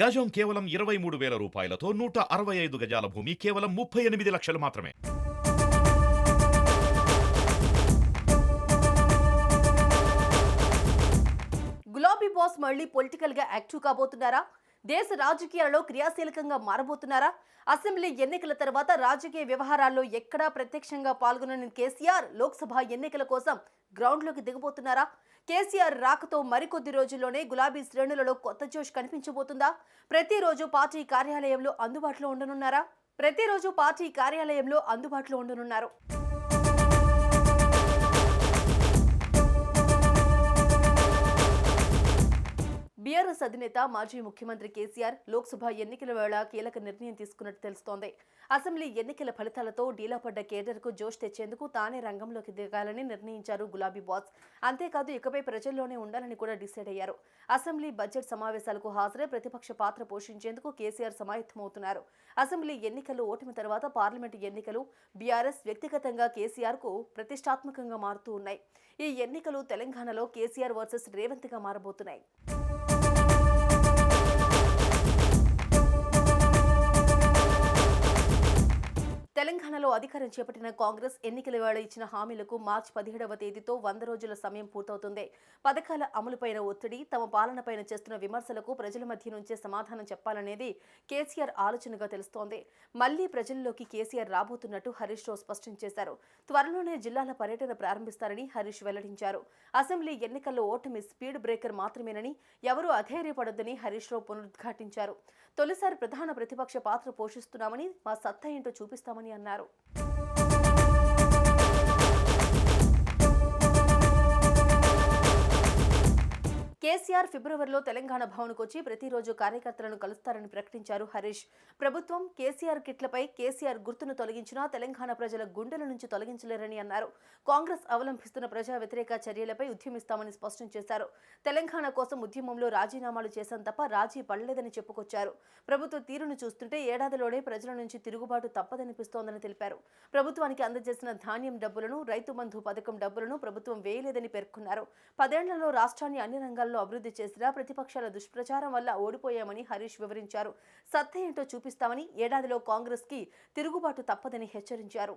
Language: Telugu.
గజం కేవలం ఇరవై మూడు వేల రూపాయలతో నూట అరవై ఐదు గజాల భూమి కేవలం ముప్పై ఎనిమిది లక్షలు మాత్రమే. గులాబీ బాస్ మళ్ళీ పొలిటికల్గా యాక్టివ్ కాబోతున్నారా? దేశ రాజకీయాలలో క్రియాశీలకంగా మారబోతున్నారా? అసెంబ్లీ ఎన్నికల తర్వాత రాజకీయ వ్యవహారాల్లో ఎక్కడా ప్రత్యక్షంగా పాల్గొనని కేసీఆర్ లోక్సభ ఎన్నికల కోసం గ్రౌండ్లోకి దిగబోతున్నారా? కేసీఆర్ రాకతో మరికొద్ది రోజుల్లోనే గులాబీ శ్రేణులలో కొత్త జోష్ కనిపించబోతుందా? ప్రతిరోజు పార్టీ కార్యాలయంలో అందుబాటులో ఉండనున్నారా? ప్రతిరోజు పార్టీ కార్యాలయంలో అందుబాటులో ఉండనున్నారు. బీఆర్ఎస్ అధినేత మాజీ ముఖ్యమంత్రి కేసీఆర్ లోక్సభ ఎన్నికల వేళ కీలక నిర్ణయం తీసుకున్నట్టు తెలుస్తోంది. అసెంబ్లీ ఎన్నికల ఫలితాలతో డీలాపడ్డ కేడర్కు జోష్ తెచ్చేందుకు తానే రంగంలోకి దిగాలని నిర్ణయించారు గులాబీ బాస్. అంతేకాదు ఇకపై ప్రజల్లోనే ఉండాలని కూడా డిసైడ్ అయ్యారు. అసెంబ్లీ బడ్జెట్ సమావేశాలకు హాజరై ప్రతిపక్ష పాత్ర పోషించేందుకు కేసీఆర్ సమాయత్తమవుతున్నారు. అసెంబ్లీ ఎన్నికలు ఓటమి తర్వాత పార్లమెంటు ఎన్నికలు బీఆర్ఎస్ వ్యక్తిగతంగా కేసీఆర్కు ప్రతిష్టాత్మకంగా మారుతూ ఉన్నాయి. ఈ ఎన్నికలు తెలంగాణలో కేసీఆర్ వర్సెస్ రేవంత్గా మారబోతున్నాయి. తెలంగాణలో అధికారం చేపట్టిన కాంగ్రెస్ ఎన్నికల వేళ ఇచ్చిన హామీలకు మార్చి పదిహేడవ తేదీతో వంద రోజుల సమయం పూర్తవుతుంది. పథకాల అమలుపైన ఒత్తిడి తమ పాలనపైన చేస్తున్న విమర్శలకు ప్రజల మధ్య నుంచే సమాధానం చెప్పాలనేది కేసీఆర్ ఆలోచనగా తెలుస్తోంది. మళ్ళీ ప్రజల్లోకి కేసీఆర్ రాబోతున్నట్టు హరీష్ రావు స్పష్టం చేశారు. త్వరలోనే జిల్లాల పర్యటన ప్రారంభిస్తారని హరీష్ వెల్లడించారు. అసెంబ్లీ ఎన్నికల్లో ఓటమి స్పీడ్ బ్రేకర్ మాత్రమేనని ఎవరూ అధైర్యపడొద్దని హరీష్ రావు పునరుద్ఘాటించారు. తొలిసారి ప్రధాన ప్రతిపక్ష పాత్ర పోషిస్తున్నామని మా సత్తా ఏంటో చూపిస్తామని అన్నారు. అన్నారు కేసీఆర్ ఫిబ్రవరిలో తెలంగాణ భవన్కు వచ్చి ప్రతిరోజు కార్యకర్తలను కలుస్తారని ప్రకటించారు హరీష్. ప్రభుత్వం కేసీఆర్ కిట్లపై కేసీఆర్ గుర్తును తొలగించినా తెలంగాణ ప్రజల గుండెల నుంచి తొలగించలేరని అన్నారు. కాంగ్రెస్ అవలంబిస్తున్న ప్రజా వ్యతిరేక చర్యలపై ఉద్యమిస్తామని స్పష్టం చేశారు. తెలంగాణ కోసం ఉద్యమంలో రాజీనామాలు చేశాం తప్ప రాజీ పడలేదని చెప్పుకొచ్చారు. ప్రభుత్వ తీరును చూస్తుంటే ఏడాదిలోనే ప్రజల నుంచి తిరుగుబాటు తప్పదనిపిస్తోందని తెలిపారు. ప్రభుత్వానికి అందజేసిన ధాన్యం డబ్బులను రైతు బంధు పథకం డబ్బులను ప్రభుత్వం వేయలేదని పేర్కొన్నారు. పదేళ్ళలో రాష్ట్రాన్ని అన్ని రంగాల్లో అభివృద్ధి చేసినా ప్రతిపక్షాల దుష్ప్రచారం వల్ల ఓడిపోయామని హరీష్ వివరించారు. సత్తా ఏంటో చూపిస్తామని ఏడాదిలో కాంగ్రెస్కి తిరుగుబాటు తప్పదని హెచ్చరించారు.